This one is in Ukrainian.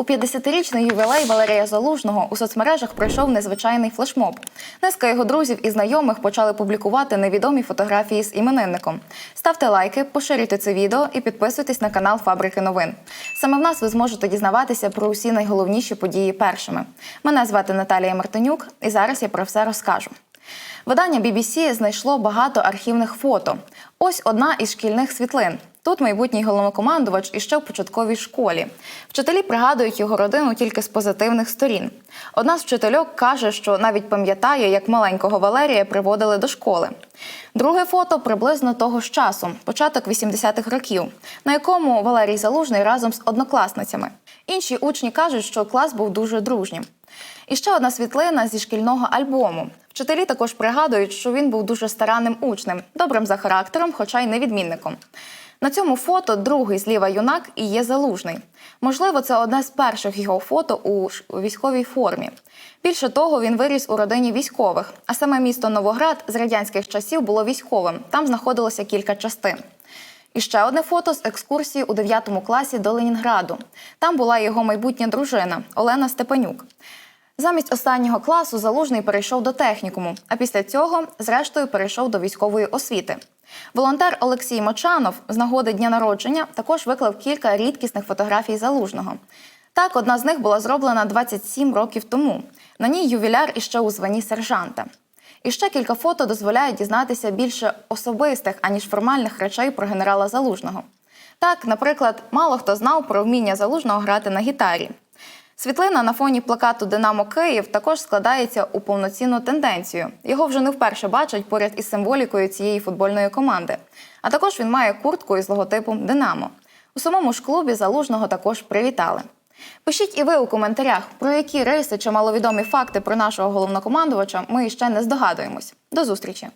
У 50-річний ювілей Валерія Залужного у соцмережах пройшов незвичайний флешмоб. Низка його друзів і знайомих почали публікувати невідомі фотографії з іменинником. Ставте лайки, поширюйте це відео і підписуйтесь на канал Фабрики новин. Саме в нас ви зможете дізнаватися про усі найголовніші події першими. Мене звати Наталія Мартинюк, і зараз я про все розкажу. Видання BBC знайшло багато архівних фото. Ось одна із шкільних світлин. Тут майбутній головнокомандувач іще в початковій школі. Вчителі пригадують його родину тільки з позитивних сторін. Одна з вчительок каже, що навіть пам'ятає, як маленького Валерія приводили до школи. Друге фото приблизно того ж часу, початок 80-х років, на якому Валерій Залужний разом з однокласницями. Інші учні кажуть, що клас був дуже дружнім. І ще одна світлина зі шкільного альбому. Вчителі також пригадують, що він був дуже старанним учнем, добрим за характером, хоча й невідмінником. На цьому фото другий зліва юнак і є залужний. Можливо, це одне з перших його фото у військовій формі. Більше того, він виріс у родині військових, а саме місто Новоград з радянських часів було військовим. Там знаходилося кілька частин. І ще одне фото з екскурсії у 9 класі до Ленінграду. Там була його майбутня дружина Олена Степанюк. Замість останнього класу залужний перейшов до технікуму, а після цього, зрештою, перейшов до військової освіти. Волонтер Олексій Мочанов з нагоди дня народження також виклав кілька рідкісних фотографій залужного. Так, одна з них була зроблена 27 років тому. На ній ювіляр іще у званні сержанта. І ще кілька фото дозволяють дізнатися більше особистих, аніж формальних речей про генерала Залужного. Так, наприклад, мало хто знав про вміння залужного грати на гітарі. Світлина на фоні плакату Динамо Київ також складається у повноцінну тенденцію. Його вже не вперше бачать поряд із символікою цієї футбольної команди. А також він має куртку із логотипом Динамо. У самому ж клубі залужного також привітали. Пишіть і ви у коментарях, про які риси чи маловідомі факти про нашого головнокомандувача ми ще не здогадуємось. До зустрічі!